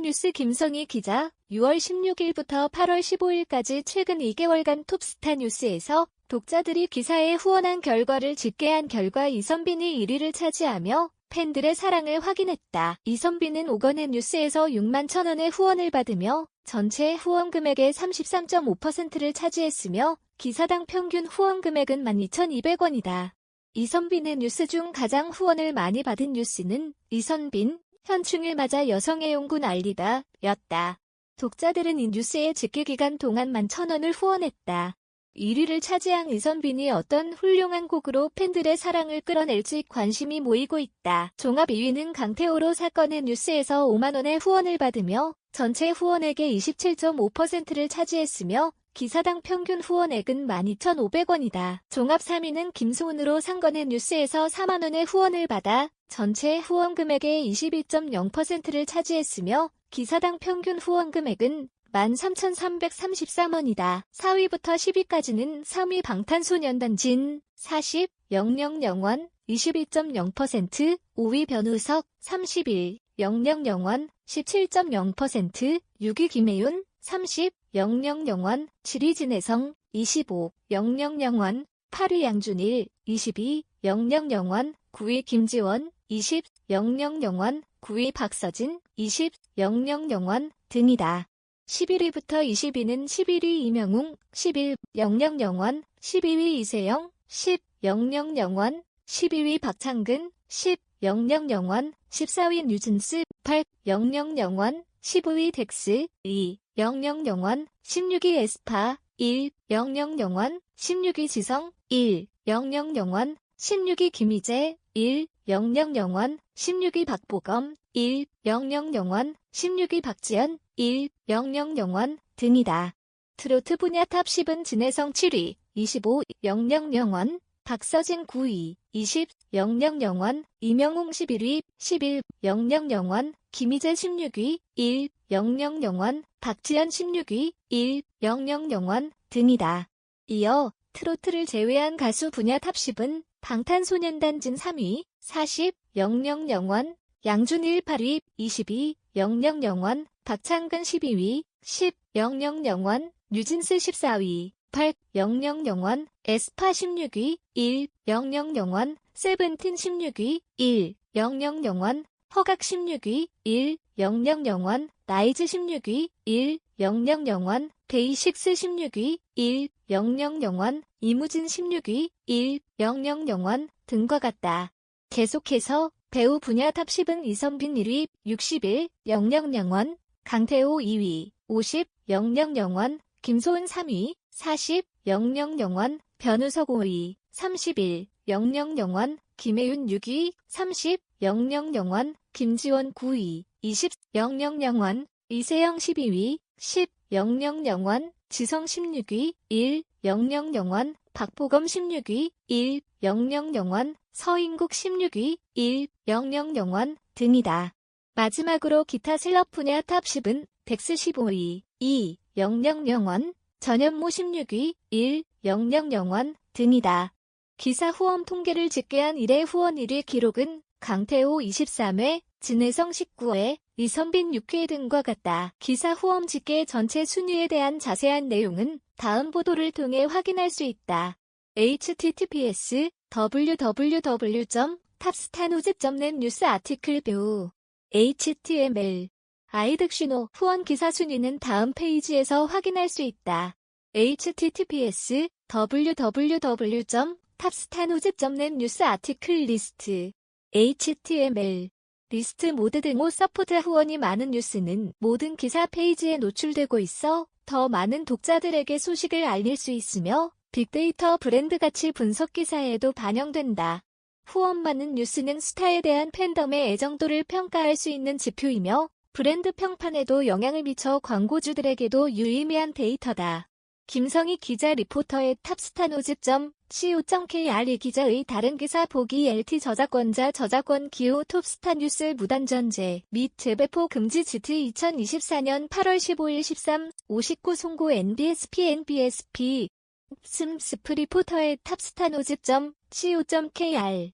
톱스타뉴스 김성희 기자 6월 16일부터 8월 15일까지 최근 2개월간 톱스타 뉴스에서 독자들이 기사에 후원한 결과를 집계한 결과 이선빈이 1위를 차지하며 팬들의 사랑을 확인했다. 이선빈은 오건의 뉴스에서 6만 천원의 후원을 받으며 전체 후원 금액의 33.5%를 차지했으며 기사당 평균 후원 금액은 12,200원이다. 이선빈의 뉴스 중 가장 후원을 많이 받은 뉴스는 이선빈, 현충일 맞아 여성의 용군 알리다 였다. 독자들은 이 뉴스의 집계기간 동안 만 천원을 후원했다. 1위를 차지한 이선빈이 어떤 훌륭한 곡으로 팬들의 사랑을 끌어낼지 관심이 모이고 있다. 종합 2위는 강태호로 사건의 뉴스에서 5만원의 후원을 받으며 전체 후원액의 27.5%를 차지했으며 기사당 평균 후원액은 12,500원이다. 종합 3위는 김소은으로 상건의 뉴스에서 4만원의 후원을 받아 전체 후원 금액의 22.0%를 차지했으며 기사당 평균 후원 금액은 13,333원이다. 4위부터 10위까지는 3위 방탄소년단 진 40, 00영원 22.0%, 5위 변우석 31, 00영원 17.0%, 6위 김혜윤 30, 00영원 7위 진혜성 25, 00영원 8위 양준일 22, 00영원 9위 김지원 20, 00영원 9위 박서진 20, 00영원 등이다. 11위부터 20위는 11위 이명웅, 11, 00영원, 12위 이세영, 10, 00영원, 12위 박창근, 10, 00영원, 14위 뉴진스, 8, 00영원, 15위 덱스, 2, 00영원, 16위 에스파, 1, 00영원, 16위 지성, 1, 00영원, 16위 김희재, 1, 00영원, 16위 박보검, 1, 00영원, 16위 박지연, 1, 00영원 등이다. 트로트 분야 탑 10은 진혜성 7위, 25, 00영원, 박서진 9위, 20, 00영원, 이명웅 11위, 11, 00영원, 김희재 16위, 1, 00영원, 박지연 16위, 1, 00영원 등이다. 이어 트로트를 제외한 가수 분야 탑 10은 방탄소년단 진 3위, 40, 00영원, 양준일 8위, 22, 00영원, 박창근 12위, 10, 00영원, 뉴진스 14위, 8, 00영원, 에스파 16위, 1, 00영원, 세븐틴 16위, 1, 00영원, 허각 16위, 1, 00영원, 나이즈 16위, 1, 00영원, 데이식스 16위, 1, 00영원, 이무진 16위, 1, 00영원 등과 같다. 계속해서 배우 분야 탑 10은 이선빈 1위, 61, 00영원, 강태호 2위, 50, 00영원, 김소은 3위, 40, 00영원, 변우석 5위, 31, 00영원, 김혜윤 6위, 30, 00영원, 김지원 9위, 20, 00영원, 이세영 12위, 10, 00영원, 지성 16위, 1, 00영원, 박보검 16위, 1, 00영원, 서인국 16위, 1, 00영원 등이다. 마지막으로 기타 슬럽 분야 탑 10은 덱스 15위, 2, 00영원, 전현무 16위, 1, 00영원 등이다. 기사 후원 통계를 집계한 1회 후원 1위 기록은 강태호 23회, 진혜성 19회, 이선빈 6회 등과 같다. 기사 후원 집계 전체 순위에 대한 자세한 내용은 다음 보도를 통해 확인할 수 있다. https www.탑스타노즈.net 뉴스 아티클 뷰 html 아이득 신호 후원 기사 순위는 다음 페이지에서 확인할 수 있다. https www.탑스타노즈.net 뉴스 아티클 리스트 html 리스트 모드 등호 서포트 후원이 많은 뉴스는 모든 기사 페이지에 노출되고 있어 더 많은 독자들에게 소식을 알릴 수 있으며 빅데이터 브랜드 가치 분석 기사에도 반영된다. 후원받는 뉴스는 스타에 대한 팬덤의 애정도를 평가할 수 있는 지표이며 브랜드 평판에도 영향을 미쳐 광고주들에게도 유의미한 데이터다. 김성희 기자 리포터의 탑스타노즈.co.kr 이 기자의 다른 기사 보기 LT 저작권자 저작권 기호 톱스타 뉴스 무단전제 및 재배포 금지 지트 2024년 8월 15일 13, 59 송고 NBSP NBSP 슴 스프 리포터의 탑스타노즈.co.kr